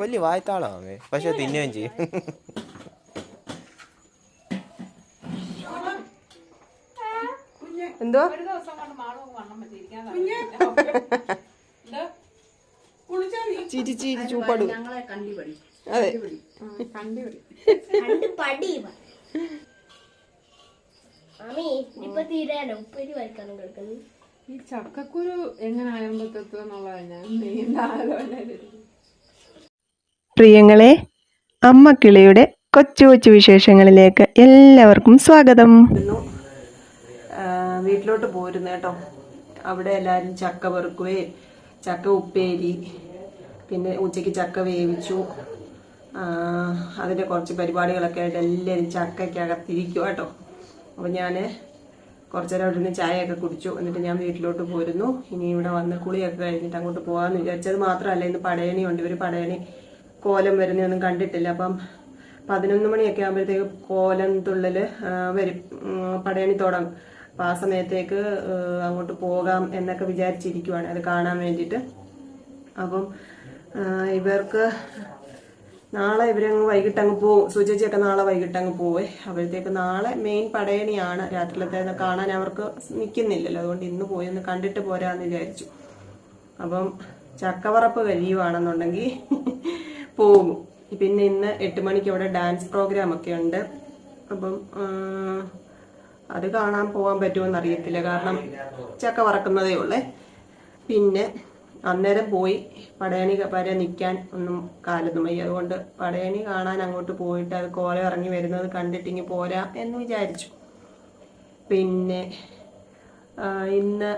വലിയ വായത്താളാണ് പക്ഷെ തിന്നുകയും ചെയ്യും. എന്തോ? ഒരു ദിവസം കൊണ്ട് മാളും വണ്ണം വെച്ചിരിക്കാൻ ചിരി ചിരി ചൂപ്പാട്. അതെ. തീരാനോ? ഉപ്പേരി വരക്കാനും കിടക്കുന്നു? ഈ ചക്കക്കുരു എങ്ങനെ ആരംഭത്തെത്തുക എന്നുള്ളതാണ് ആലോചന പ്രിയങ്ങളെ അമ്മ കിളിയുടെ കൊച്ചു കൊച്ചു വിശേഷങ്ങളിലേക്ക് എല്ലാവർക്കും സ്വാഗതം. വീട്ടിലോട്ട് പോരുന്നു കേട്ടോ. അവിടെ എല്ലാവരും ചക്ക വെറുക്കുവേ ചക്ക ഉപ്പേരി പിന്നെ ഉച്ചയ്ക്ക് ചക്ക വേവിച്ചു. ആ, അതിന്റെ കുറച്ച് പരിപാടികളൊക്കെ ആയിട്ട് എല്ലാവരും ചക്കയ്ക്കകത്തിരിക്കും കേട്ടോ. അപ്പോൾ ഞാൻ കുറച്ച് നേരം അവിടെ നിന്ന് ചായയൊക്കെ കുടിച്ചു. എന്നിട്ട് ഞാൻ വീട്ടിലോട്ട് പോരുന്നു. ഇനി ഇവിടെ വന്ന് കുളിയൊക്കെ കഴിഞ്ഞിട്ട് അങ്ങോട്ട് പോകാമെന്ന് വിചാരിച്ചത് മാത്രമല്ല ഇന്ന് പടയണി ഉണ്ട് ഇവർ പടയണി കോലം വരുന്നൊന്നും കണ്ടിട്ടില്ല. അപ്പം പതിനൊന്ന് മണിയൊക്കെ ആകുമ്പോഴത്തേക്ക് കോലം തുള്ളൽ വരും. പടയണി തുടങ്ങും. അപ്പം ആ സമയത്തേക്ക് അങ്ങോട്ട് പോകാം എന്നൊക്കെ വിചാരിച്ചിരിക്കുവാണ്. അത് കാണാൻ വേണ്ടിയിട്ട്. അപ്പം ഇവർക്ക് നാളെ ഇവരങ്ങ് വൈകിട്ട് അങ്ങ് പോവും. സുചേച്ചിയൊക്കെ നാളെ വൈകിട്ട് അങ്ങ് പോവേ. അപ്പോഴത്തേക്ക് നാളെ മെയിൻ പടയണിയാണ് രാത്രിയിലത്തെ കാണാൻ അവർക്ക് നിൽക്കുന്നില്ലല്ലോ അതുകൊണ്ട് ഇന്ന് പോയി ഒന്ന് കണ്ടിട്ട് പോരാന്ന് വിചാരിച്ചു. അപ്പം ചക്കവറപ്പ് കഴിയുവാണെന്നുണ്ടെങ്കിൽ പോകും പിന്നെ ഇന്ന് എട്ട് മണിക്ക് അവിടെ ഡാൻസ് പ്രോഗ്രാം ഒക്കെ ഉണ്ട്. അപ്പം അത് കാണാൻ പോകാൻ പറ്റുമെന്ന് അറിയത്തില്ല കാരണം ചക്ക വറക്കുന്നതേ ഉള്ളേ. പിന്നെ അന്നേരം പോയി പടയണി വരെ നിൽക്കാൻ ഒന്നും കാലൊന്നും വയ്യ. അതുകൊണ്ട് പടയണി കാണാൻ അങ്ങോട്ട് പോയിട്ട് അത് കോല ഇറങ്ങി വരുന്നത് കണ്ടിട്ടിങ്ങി പോരാ എന്ന് വിചാരിച്ചു. പിന്നെ ഇന്ന്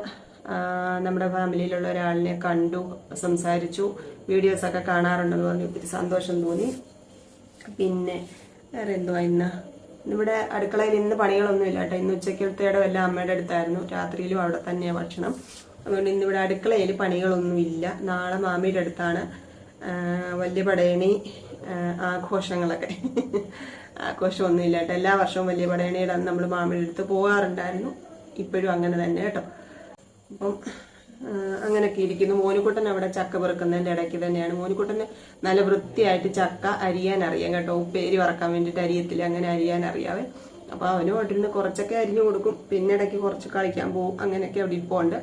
നമ്മുടെ ഫാമിലിയിലുള്ള ഒരാളിനെ കണ്ടു സംസാരിച്ചു വീഡിയോസൊക്കെ കാണാറുണ്ടെന്ന് പറഞ്ഞ്. ഒത്തിരി സന്തോഷം തോന്നി. പിന്നെ വേറെ എന്തുവാ ഇന്ന്? ഇവിടെ അടുക്കളയിൽ ഇന്ന് പണികളൊന്നും ഇല്ല കേട്ടോ. ഇന്ന് ഉച്ചക്കലത്തേടെ എല്ലാം അമ്മയുടെ അടുത്തായിരുന്നു. രാത്രിയിലും അവിടെ തന്നെയാണ് ഭക്ഷണം. അതുകൊണ്ട് ഇന്ന് ഇവിടെ അടുക്കളയിൽ പണികളൊന്നും ഇല്ല. നാളെ മാമിയുടെ അടുത്താണ് വലിയ പടയണി ആഘോഷങ്ങളൊക്കെ. ആഘോഷമൊന്നും ഇല്ല കേട്ടോ. എല്ലാ വർഷവും വലിയ പടയണിയുടെ നമ്മൾ മാമിയുടെ അടുത്ത് പോകാറുണ്ടായിരുന്നു. ഇപ്പോഴും അങ്ങനെ തന്നെ കേട്ടോ. അപ്പം അങ്ങനെയൊക്കെ ഇരിക്കുന്നു. മോനുകുട്ടൻ അവിടെ ചക്ക പെറുക്കുന്നതിന്റെ ഇടയ്ക്ക് തന്നെയാണ്. മോനുകുട്ടന് നല്ല വൃത്തിയായിട്ട് ചക്ക അരിയാൻ അറിയാം കേട്ടോ. ഉപ്പേരി വറക്കാൻ വേണ്ടിയിട്ട് അരിയത്തില്ല? അങ്ങനെ അരിയാൻ അറിയാവേ. അപ്പൊ അവനും വീട്ടിൽ നിന്ന് കുറച്ചൊക്കെ അരിഞ്ഞു കൊടുക്കും. പിന്നെ ഇടയ്ക്ക് കുറച്ച് കളിക്കാൻ പോകും അങ്ങനെയൊക്കെ അവിടെ ഇരിപ്പുണ്ട്.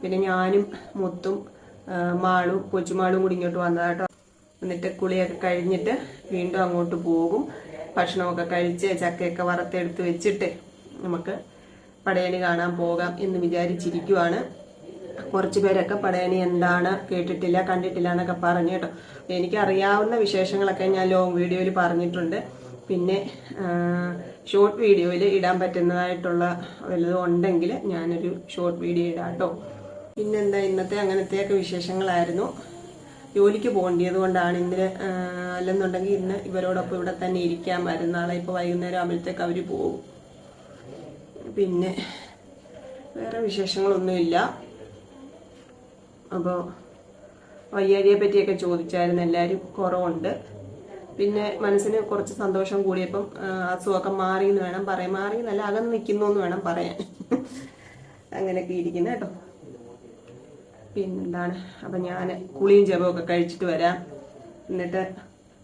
പിന്നെ ഞാനും മുത്തും മാളും കൊച്ചുമാളും കൂടി ഇങ്ങോട്ട് വന്നതാട്ടോ എന്നിട്ട് കുളിയൊക്കെ കഴിഞ്ഞിട്ട് വീണ്ടും അങ്ങോട്ട് പോകും. ഭക്ഷണമൊക്കെ കഴിച്ച് ചക്കയൊക്കെ വറുത്തെടുത്ത് വെച്ചിട്ട് നമുക്ക് പടയണി കാണാൻ പോകാം എന്ന് വിചാരിച്ചിരിക്കുവാണ്. കുറച്ച് പേരൊക്കെ പടയണി എന്താണ് കേട്ടിട്ടില്ല കണ്ടിട്ടില്ല എന്നൊക്കെ പറഞ്ഞു കേട്ടോ. എനിക്ക് അറിയാവുന്ന വിശേഷങ്ങളൊക്കെ ഞാൻ ലോങ് വീഡിയോയിൽ പറഞ്ഞിട്ടുണ്ട്. പിന്നെ ഷോർട്ട് വീഡിയോയിൽ ഇടാൻ പറ്റുന്നതായിട്ടുള്ള വല്ലതും ഉണ്ടെങ്കിൽ ഞാനൊരു ഷോർട്ട് വീഡിയോ ഇടാം കേട്ടോ പിന്നെന്താ ഇന്നത്തെ അങ്ങനത്തെയൊക്കെ വിശേഷങ്ങളായിരുന്നു. ജോലിക്ക് പോകേണ്ടത് കൊണ്ടാണ് ഇന്ന് അല്ലെന്നുണ്ടെങ്കിൽ ഇന്ന് ഇവരോടൊപ്പം ഇവിടെ തന്നെ ഇരിക്കാമായിരുന്നു നാളെ ഇപ്പോൾ വൈകുന്നേരം ആകുമ്പോഴത്തേക്ക് അവർ പോകും പിന്നെ വേറെ വിശേഷങ്ങളൊന്നുമില്ല. അപ്പോൾ വയ്യാഴിയെ പറ്റിയൊക്കെ ചോദിച്ചായിരുന്നു. എല്ലാവരും കുറവുണ്ട്. പിന്നെ മനസ്സിന് കുറച്ച് സന്തോഷം കൂടിയപ്പം അസുഖമൊക്കെ മാറി എന്ന് വേണം പറയാൻ. മാറി എന്നല്ല അകന്ന് നിൽക്കുന്നു എന്ന് വേണം പറയാൻ. അങ്ങനെയൊക്കെ ഇരിക്കുന്നു കേട്ടോ. പിന്നെന്താണ്? അപ്പം ഞാൻ കുളിയും ജപമൊക്കെ കഴിച്ചിട്ട് വരാം. എന്നിട്ട്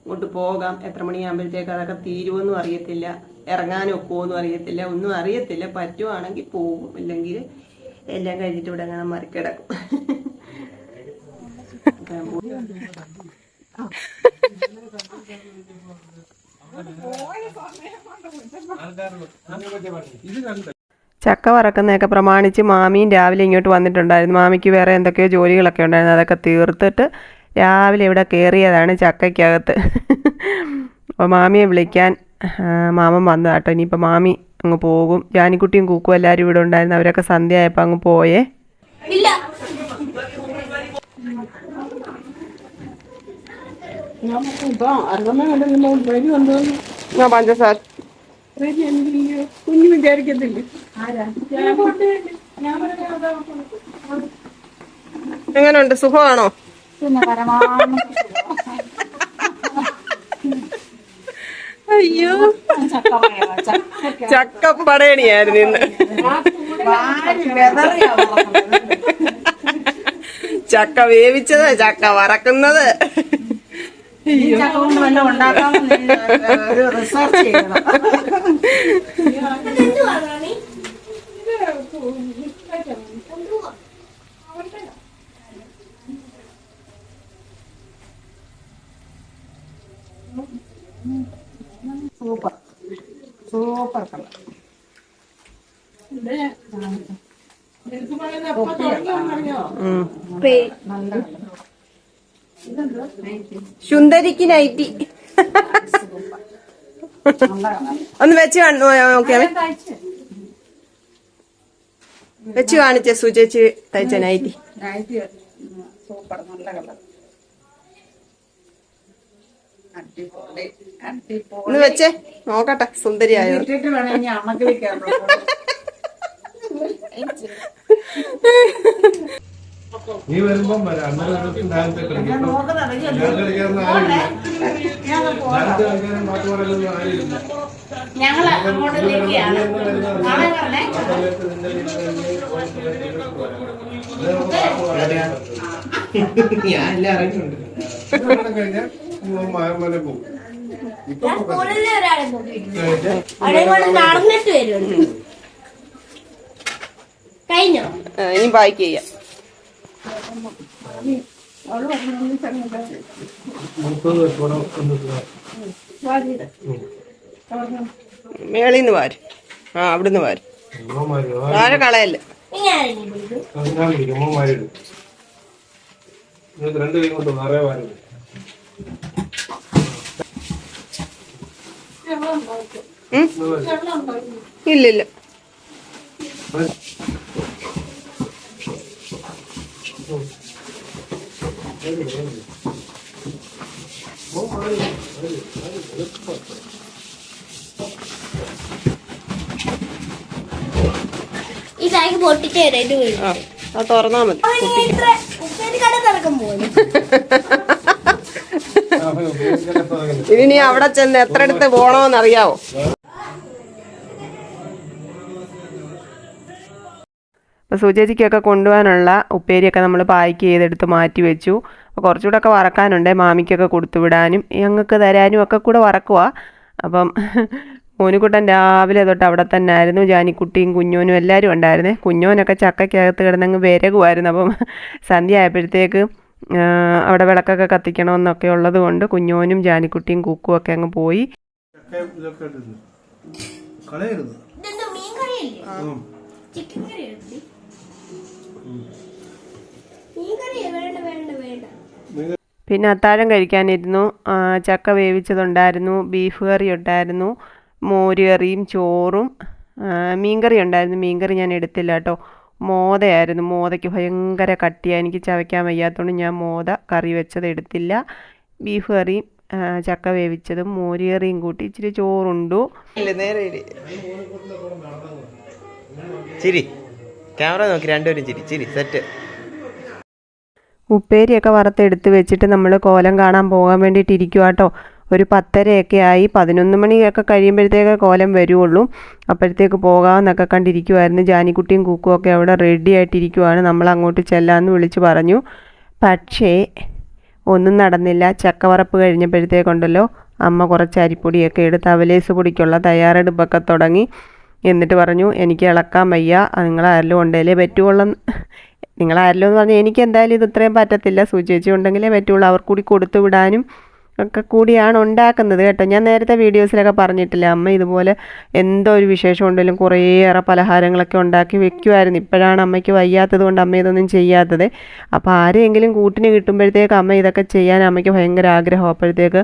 ഇങ്ങോട്ട് പോകാം. എത്ര മണിയാകുമ്പോഴത്തേക്ക് അതൊക്കെ തീരുമെന്നും അറിയത്തില്ല. ഇറങ്ങാനും ഒക്കുമോന്നും അറിയത്തില്ല. ഒന്നും അറിയത്തില്ല. പറ്റുവാണെങ്കിൽ പോകും. ഇല്ലെങ്കിൽ എല്ലാം കഴിഞ്ഞിട്ട് ഇവിടെ അങ്ങനെ മറിക്കിടക്കും ചക്ക വറക്കുന്നതൊക്കെ പ്രമാണിച്ച് മാമിയും രാവിലെ ഇങ്ങോട്ട് വന്നിട്ടുണ്ടായിരുന്നു. മാമിക്ക് വേറെ എന്തൊക്കെയോ ജോലികളൊക്കെ ഉണ്ടായിരുന്നു. അതൊക്കെ തീർത്തിട്ട് രാവിലെ ഇവിടെ കയറിയതാണ് ചക്കയ്ക്കകത്ത്. അപ്പോൾ മാമിയെ വിളിക്കാൻ മാമൻ വന്നതാ കേട്ടോ ഇനിയിപ്പോൾ മാമി അങ്ങ് പോകും. ജാനിക്കുട്ടിയും കൂക്കും എല്ലാവരും ഇവിടെ ഉണ്ടായിരുന്നു. അവരൊക്കെ സന്ധ്യ ആയപ്പോൾ അങ്ങ് പോയേ. ഞാൻ പഞ്ചസാര. കുഞ്ഞു വിചാരിക്കത്തില്ലേ എങ്ങനെയുണ്ട് സുഖമാണോ? അയ്യോ. ചക്കപ്പടയണിയായിരുന്നു ഇന്ന്. ചക്ക വേവിച്ചത് ചക്ക വറക്കുന്നത്. ഈ ചക്ക കൊണ്ട് വല്ലതും ഉണ്ടാക്കാമെന്ന് ഒരു റിസർച്ച് ചെയ്യണം. സൂപ്പർ. Super colour. സുന്ദരിക്ക് നൈറ്റി. ഒന്ന് വെച്ച് കാണു നോക്കിയാ വെച്ച് കാണിച്ചേ സുചേച്ചി തയ്ച്ച നൈറ്റി. ഒന്ന് വെച്ചേ നോക്കട്ടെ സുന്ദരിയായോ? ഇട്ടിട്ട് നീ വരുമ്പം വരാം. അന്നേരം കളിക്കും. ഞാൻ കളിക്കാനും പാട്ട് ഞങ്ങൾ അങ്ങോട്ട് നിൽക്കുകയാണ് നാളെ പറഞ്ഞേ? കഴിഞ്ഞാൽ പോകും ഞാൻ കൊണ്ട് നടന്നിട്ട് വരുന്നുണ്ട്. കഴിഞ്ഞോ? ഇനി ബാക്കി ചെയ്യാം. മേളിന്ന് വാര്. ആ അവിടുന്ന് വാര്. ആരെ കളയല്ല? രണ്ട് ഇല്ലില്ല. ബാഗ് പൊട്ടിച്ച് ആ അത് തുറന്നാ മതി. ഇനി അവിടെ ചെന്ന് എത്ര അടുത്ത് പോണോന്ന് അപ്പോൾ സുചേച്ചിക്കൊക്കെ കൊണ്ടുപോകാനുള്ള ഉപ്പേരിയൊക്കെ നമ്മൾ പായ്ക്ക് ചെയ്തെടുത്ത് മാറ്റി വെച്ചു അപ്പോൾ കുറച്ചുകൂടെ ഒക്കെ വറക്കാനുണ്ട്. മാമിക്കൊക്കെ കൊടുത്തു വിടാനും ഞങ്ങൾക്ക് തരാനും ഒക്കെ കൂടെ വറക്കുക അപ്പം മോനുകുട്ടൻ രാവിലെ തൊട്ട് അവിടെ തന്നെ ആയിരുന്നു ജാനിക്കുട്ടിയും കുഞ്ഞോനും എല്ലാവരും ഉണ്ടായിരുന്നേ. കുഞ്ഞോനൊക്കെ ചക്കയ്ക്കകത്ത് കിടന്നങ്ങ് വിരകുമായിരുന്നു അപ്പം സന്ധ്യ ആയപ്പോഴത്തേക്ക് അവിടെ വിളക്കൊക്കെ കത്തിക്കണമെന്നൊക്കെ ഉള്ളത് കൊണ്ട് കുഞ്ഞോനും ജാനിക്കുട്ടിയും കുക്കും ഒക്കെ അങ്ങ് പോയി. കളയരുത്. പിന്നെ അത്താഴം കഴിക്കാനിരുന്നു. ചക്ക വേവിച്ചതുണ്ടായിരുന്നു. ബീഫ് കറി ഉണ്ടായിരുന്നു. മോര് കറിയും ചോറും. മീൻകറി ഉണ്ടായിരുന്നു. മീൻകറി ഞാൻ എടുത്തില്ല കേട്ടോ. മോതയായിരുന്നു. മോതയ്ക്ക് ഭയങ്കര കട്ടിയാണ് എനിക്ക് ചവയ്ക്കാൻ വയ്യാത്തതുകൊണ്ട് ഞാൻ മോത കറി വെച്ചത് എടുത്തില്ല. ബീഫ് കറിയും ചക്ക വേവിച്ചതും മോര് കറിയും കൂട്ടി ഇച്ചിരി ചോറുണ്ടു. നേരെ ചിരി. ക്യാമറ നോക്കി രണ്ടുപേരും ചിരി ചിരി സെറ്റ് ഉപ്പേരിയൊക്കെ വറുത്തെടുത്ത് വെച്ചിട്ട് നമ്മൾ കോലം കാണാൻ പോകാൻ വേണ്ടിയിട്ട് ഇരിക്കുക കേട്ടോ ഒരു പത്തരയൊക്കെ ആയി പതിനൊന്ന് മണിയൊക്കെ കഴിയുമ്പോഴത്തേക്ക് കോലം വരുള്ളൂ അപ്പോഴത്തേക്ക് പോകാമെന്നൊക്കെ കണ്ടിരിക്കുമായിരുന്നു ജാനിക്കുട്ടിയും കുക്കും ഒക്കെ അവിടെ റെഡി ആയിട്ടിരിക്കുവാണ് നമ്മൾ അങ്ങോട്ട് ചെല്ലാമെന്ന് വിളിച്ച് പറഞ്ഞു. പക്ഷേ ഒന്നും നടന്നില്ല. ചക്കവറപ്പ് കഴിഞ്ഞപ്പോഴത്തേക്കുണ്ടല്ലോ. അമ്മ കുറച്ച് അരിപ്പൊടിയൊക്കെ എടുത്ത് അവലേസ് പൊടിക്കുള്ള തയ്യാറെടുപ്പൊക്കെ തുടങ്ങി. എന്നിട്ട് പറഞ്ഞു എനിക്ക് ഇളക്കാൻ വയ്യ. നിങ്ങളാരെല്ലാം ഉണ്ടേലേ പറ്റുള്ളൂ. നിങ്ങളാരെല്ലോ എന്ന് പറഞ്ഞാൽ എനിക്ക് എന്തായാലും ഇത് ഇത്രയും പറ്റത്തില്ല. സൂചിച്ചുണ്ടെങ്കിലേ പറ്റുള്ളൂ. അവർ കൂടി കൊടുത്തു വിടാനും ഒക്കെ കൂടിയാണ് ഉണ്ടാക്കുന്നത് കേട്ടോ. ഞാൻ നേരത്തെ വീഡിയോസിലൊക്കെ പറഞ്ഞിട്ടില്ല അമ്മ ഇതുപോലെ എന്തോ ഒരു വിശേഷം ഉണ്ടെങ്കിലും കുറേയേറെ പലഹാരങ്ങളൊക്കെ ഉണ്ടാക്കി വെക്കുമായിരുന്നു ഇപ്പോഴാണ് അമ്മയ്ക്ക് വയ്യാത്തത് കൊണ്ട് അമ്മ ഇതൊന്നും ചെയ്യാത്തത്. അപ്പോൾ ആരെങ്കിലും കൂട്ടിന് കിട്ടുമ്പോഴത്തേക്ക് അമ്മ ഇതൊക്കെ ചെയ്യാൻ അമ്മയ്ക്ക് ഭയങ്കര ആഗ്രഹം. അപ്പോഴത്തേക്ക്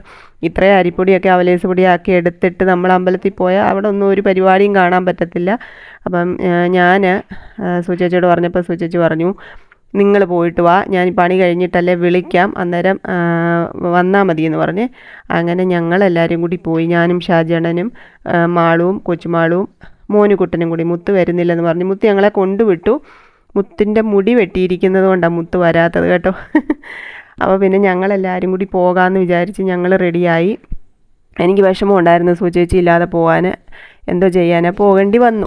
ഇത്രയും അരിപ്പൊടിയൊക്കെ അവലേസ് പൊടിയാക്കി എടുത്തിട്ട് നമ്മൾ അമ്പലത്തിൽ പോയാൽ അവിടെ ഒന്നും ഒരു പരിപാടിയും കാണാൻ പറ്റത്തില്ല. അപ്പം ഞാൻ സുചേച്ചിയോട് പറഞ്ഞപ്പോൾ സുചേച്ചി പറഞ്ഞു നിങ്ങൾ പോയിട്ട് വാ. ഞാൻ പണി കഴിഞ്ഞിട്ടല്ലേ വിളിക്കാം. അന്നേരം വന്നാൽ മതി എന്ന് പറഞ്ഞ് അങ്ങനെ ഞങ്ങൾ എല്ലാവരും കൂടി പോയി. ഞാനും ഷാജണനും മാളുവും കൊച്ചുമാളുവും മോനുകുട്ടനും കൂടി മുത്ത് വരുന്നില്ലെന്ന് പറഞ്ഞ് മുത്ത് ഞങ്ങളെ കൊണ്ടുവിട്ടു. മുത്തിന്റെ മുടി വെട്ടിയിരിക്കുന്നത് കൊണ്ടാണ് മുത്ത് വരാത്തത് കേട്ടോ. അപ്പോൾ പിന്നെ ഞങ്ങളെല്ലാവരും കൂടി പോകാമെന്ന് വിചാരിച്ച് ഞങ്ങൾ റെഡിയായി. എനിക്ക് വിഷമം ഉണ്ടായിരുന്നു സുചേച്ചി ഇല്ലാതെ പോകാൻ എന്തോ ചെയ്യാനാ? പോകേണ്ടി വന്നു.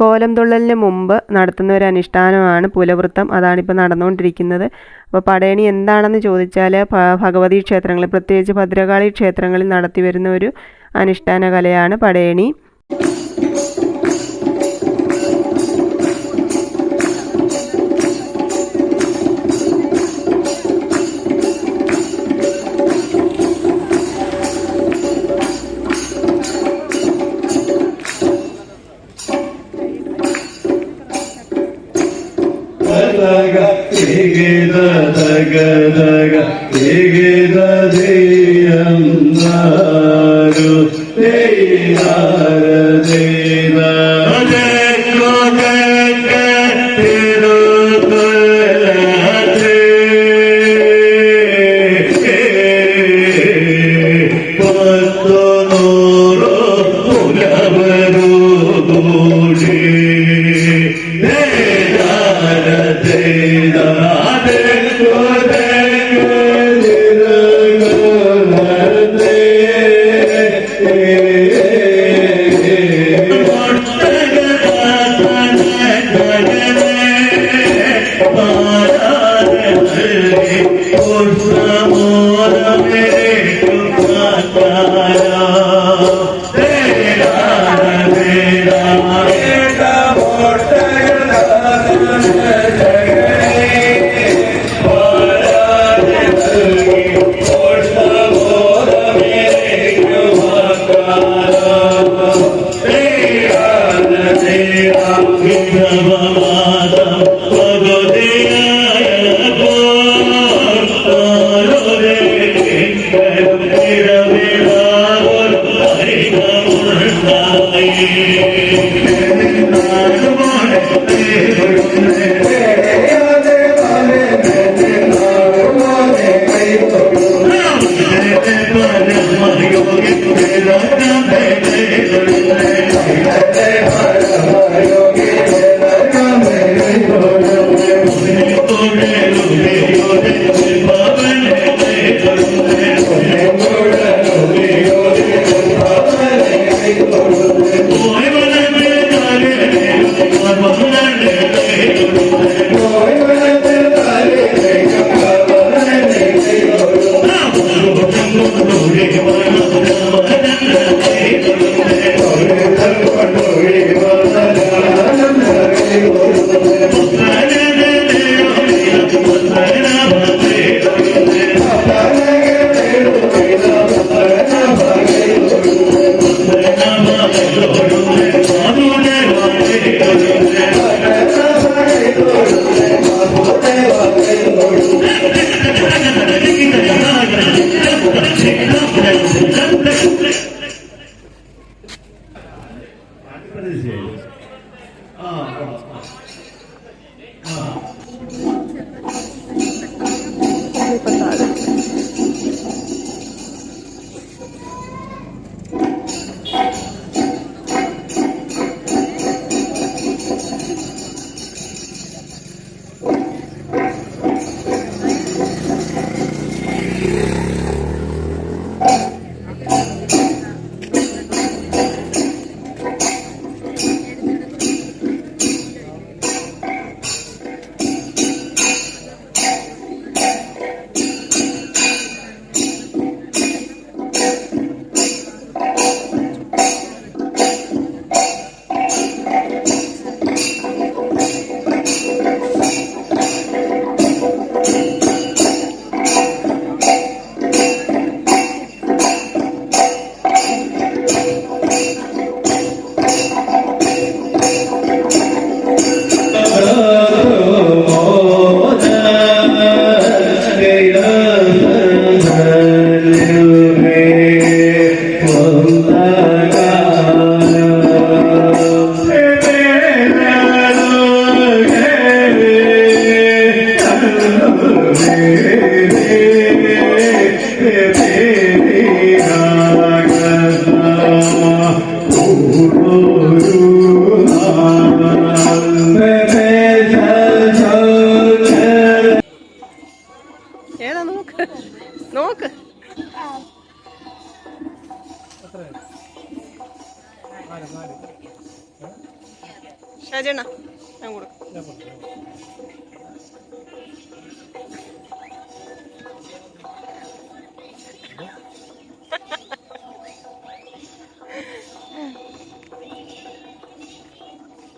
കോലം തുള്ളലിന് മുമ്പ് നടത്തുന്ന ഒരു അനുഷ്ഠാനമാണ് പുലവൃത്തം. അതാണിപ്പോൾ നടന്നുകൊണ്ടിരിക്കുന്നത്. അപ്പോൾ പടയണി എന്താണെന്ന് ചോദിച്ചാൽ ഭഗവതി ക്ഷേത്രങ്ങളിൽ പ്രത്യേകിച്ച് ഭദ്രകാളി ക്ഷേത്രങ്ങളിൽ നടത്തി വരുന്ന ഒരു അനുഷ്ഠാന കലയാണ് പടയണി. നാരു. ഏതാ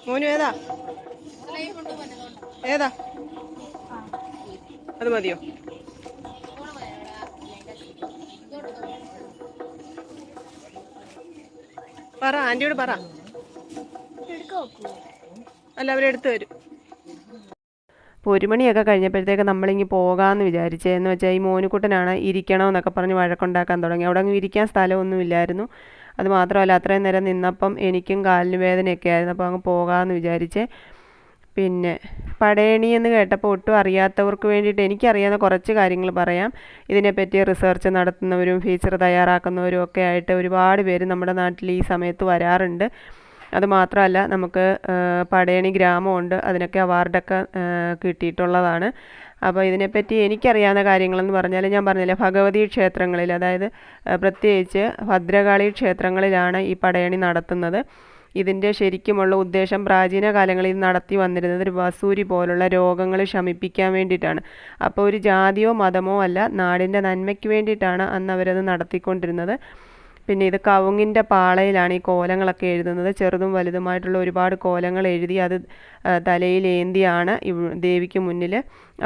മോനു ഏതാ? ഏതാ? അത് മതിയോ? ആന്റിയോട് പറ. അല്ല അവരെടുത്ത് വരും അപ്പോൾ ഒരു മണിയൊക്കെ കഴിഞ്ഞപ്പോഴത്തേക്ക് നമ്മളിങ്ങി പോകാമെന്ന് വിചാരിച്ചേ. എന്ന് വെച്ചാൽ ഈ മോനുക്കുട്ടനാണ് ഇരിക്കണമെന്നൊക്കെ പറഞ്ഞ് വഴക്കുണ്ടാക്കാൻ തുടങ്ങി. അവിടെ അങ്ങ് ഇരിക്കാൻ സ്ഥലമൊന്നുമില്ലായിരുന്നു അത് മാത്രമല്ല അത്രയും നേരം നിന്നപ്പം എനിക്കും കാലിന് വേദനയൊക്കെ ആയിരുന്നു. അപ്പോൾ അങ്ങ് പോകാമെന്ന് വിചാരിച്ചേ. പിന്നെ പടയണി എന്ന് കേട്ടപ്പോൾ ഒട്ടും അറിയാത്തവർക്ക് വേണ്ടിയിട്ട് എനിക്കറിയാവുന്ന കുറച്ച് കാര്യങ്ങൾ പറയാം. ഇതിനെപ്പറ്റി റിസർച്ച് നടത്തുന്നവരും ഫീച്ചർ തയ്യാറാക്കുന്നവരും ഒക്കെ ആയിട്ട് ഒരുപാട് പേര് നമ്മുടെ നാട്ടിൽ ഈ സമയത്ത് വരാറുണ്ട്. അതുമാത്രമല്ല നമുക്ക് പടയണി ഗ്രാമമുണ്ട്. അതിനൊക്കെ അവാർഡൊക്കെ കിട്ടിയിട്ടുള്ളതാണ്. അപ്പോൾ ഇതിനെപ്പറ്റി എനിക്കറിയാവുന്ന കാര്യങ്ങളെന്ന് പറഞ്ഞാൽ ഞാൻ പറഞ്ഞില്ലേ ഭഗവതി ക്ഷേത്രങ്ങളിൽ അതായത് പ്രത്യേകിച്ച് ഭദ്രകാളി ക്ഷേത്രങ്ങളിലാണ് ഈ പടയണി നടത്തുന്നത്. ഇതിന്റെ ശരിക്കുമുള്ള ഉദ്ദേശം പ്രാചീന കാലങ്ങളിൽ നടത്തി വന്നിരുന്നത് ഒരു വസൂരി പോലുള്ള രോഗങ്ങൾ ശമിപ്പിക്കാൻ വേണ്ടിയിട്ടാണ്. അപ്പോൾ ഒരു ജാതിയോ മതമോ അല്ല നാടിന്റെ നന്മയ്ക്ക് വേണ്ടിയിട്ടാണ് അന്ന് അവരത് നടത്തിക്കൊണ്ടിരുന്നത്. പിന്നെ ഇത് കവുങ്ങിന്റെ പാളയിലാണ് ഈ കോലങ്ങളൊക്കെ എഴുതുന്നത്. ചെറുതും വലുതുമായിട്ടുള്ള ഒരുപാട് കോലങ്ങൾ എഴുതി അത് തലയിൽ തലയിലേന്തിയാണ് ദേവിക്ക് മുന്നിൽ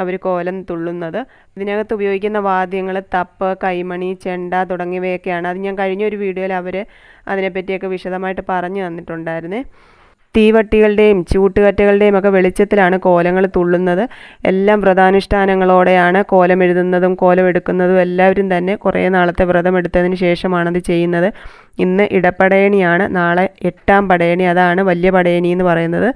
അവർ കോലം തുള്ളുന്നത്. ഇതിനകത്ത് ഉപയോഗിക്കുന്ന വാദ്യങ്ങൾ തപ്പ് കൈമണി ചെണ്ട തുടങ്ങിയവയൊക്കെയാണ്. അത് ഞാൻ കഴിഞ്ഞ ഒരു വീഡിയോയിൽ അവർ അതിനെപ്പറ്റിയൊക്കെ വിശദമായിട്ട് പറഞ്ഞു തന്നിട്ടുണ്ടായിരുന്നേ. തീവട്ടികളുടെയും ചൂട്ടുകറ്റകളുടെയും ഒക്കെ വെളിച്ചത്തിലാണ് കോലങ്ങൾ തുള്ളുന്നത്. എല്ലാം വ്രതാനുഷ്ഠാനങ്ങളോടെയാണ് കോലം എഴുതുന്നതും കോലം എടുക്കുന്നതും എല്ലാവരും തന്നെ കുറേ നാളത്തെ വ്രതം എടുത്തതിന് ശേഷമാണത് ചെയ്യുന്നത്. ഇന്ന് ഇടപടയണിയാണ് നാളെ എട്ടാം പടയണി. അതാണ് വലിയ പടയണി എന്ന് പറയുന്നത്.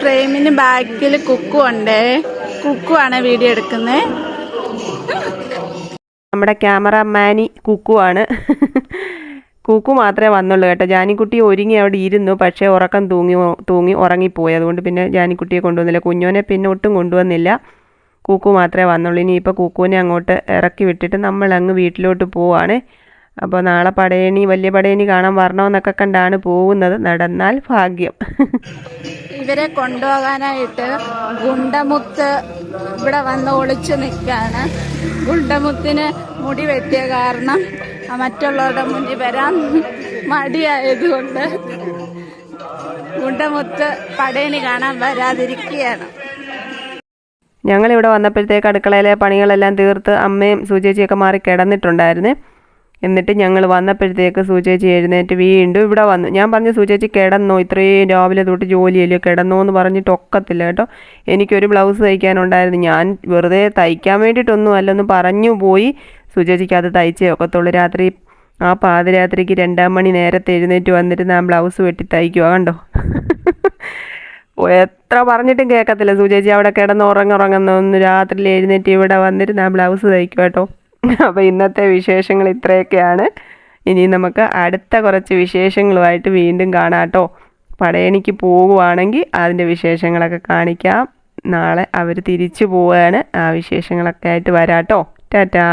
ഫ്രെയിമിന് ബാക്കിൽ കുക്കു ഉണ്ട്? കുക്കു ആണ് വീഡിയോ എടുക്കുന്നത് നമ്മുടെ ക്യാമറമാനി കുക്കുവാണ്. കുക്കു മാത്രമേ വന്നുള്ളൂ കേട്ടോ. ജാനിക്കുട്ടി ഒരുങ്ങി അവിടെ ഇരുന്നു പക്ഷേ ഉറക്കം തൂങ്ങി തൂങ്ങി ഉറങ്ങിപ്പോയി. അതുകൊണ്ട് പിന്നെ ജാനിക്കുട്ടിയെ കൊണ്ടുവന്നില്ല. കുഞ്ഞോനെ പിന്നെ ഒട്ടും കൊണ്ടുവന്നില്ല. കൂക്കു മാത്രമേ വന്നുള്ളൂ. ഇനിയിപ്പോൾ കൂക്കുവിനെ അങ്ങോട്ട് ഇറക്കി വിട്ടിട്ട് നമ്മൾ അങ്ങ് വീട്ടിലോട്ട് പോവാണ്. അപ്പോൾ നാളെ പടയണി വലിയ പടയണി കാണാൻ വരണമെന്നൊക്കെ കണ്ടാണ് പോകുന്നത്. നടന്നാൽ ഭാഗ്യം. ഇവരെ കൊണ്ടുപോകാനായിട്ട് ഗുണ്ടമുത്ത് ഇവിടെ വന്ന് ഒളിച്ചു നിൽക്കുകയാണ്. ഗുണ്ടമുത്തിന് മുടി വെട്ടിയ കാരണം മറ്റുള്ളവരുടെ മുന്നിൽ വരാൻ മടിയായതുകൊണ്ട് ഗുണ്ടമുത്ത് പടയണി കാണാൻ വരാതിരിക്കുകയാണ്. ഞങ്ങളിവിടെ വന്നപ്പോഴത്തേക്ക് അടുക്കളയിലെ പണികളെല്ലാം തീർത്ത് അമ്മയും സൂചേച്ചിയൊക്കെ മാറി കിടന്നിട്ടുണ്ടായിരുന്നു. എന്നിട്ട് ഞങ്ങൾ വന്നപ്പോഴത്തേക്ക് സൂചേച്ചി എഴുന്നേറ്റ് വീണ്ടും ഇവിടെ വന്നു. ഞാൻ പറഞ്ഞു സൂചേച്ചി കിടന്നോ? ഇത്രയും രാവിലെ തൊട്ട് ജോലിയല്ലോ? കിടന്നോ? എന്ന് പറഞ്ഞിട്ട് ഒക്കത്തില്ല കേട്ടോ. എനിക്കൊരു ബ്ലൗസ് തയ്ക്കാനുണ്ടായിരുന്നു. ഞാൻ വെറുതെ തയ്ക്കാൻ വേണ്ടിയിട്ടൊന്നും അല്ലെന്ന് പറഞ്ഞു പോയി. സൂചേച്ചിക്ക് അത് തയ്ച്ചേ രാത്രി ആ പാതിരാത്രിക്ക് രണ്ടാം മണി നേരത്തെ എഴുന്നേറ്റ് വന്നിട്ട് ആ ബ്ലൗസ് വെട്ടി തയ്ക്കുക കണ്ടോ? എത്ര പറഞ്ഞിട്ടും കേൾക്കത്തില്ല സുചേച്ചി. അവിടെ കിടന്ന് ഉറങ്ങുറങ്ങുന്ന. ഒന്ന് രാത്രിയിൽ എഴുന്നേറ്റ് ഇവിടെ വന്നിട്ട് ആ ബ്ലൗസ് തയ്ക്കും കേട്ടോ. അപ്പോൾ ഇന്നത്തെ വിശേഷങ്ങൾ ഇത്രയൊക്കെയാണ്. ഇനി നമുക്ക് അടുത്ത കുറച്ച് വിശേഷങ്ങളുമായിട്ട് വീണ്ടും കാണാം കേട്ടോ. പടയണിക്ക് പോകുവാണെങ്കിൽ അതിന്റെ വിശേഷങ്ങളൊക്കെ കാണിക്കാം. നാളെ അവർ തിരിച്ചു പോവുകയാണ്. ആ വിശേഷങ്ങളൊക്കെ ആയിട്ട് വരാം കേട്ടോ. ടാറ്റാ.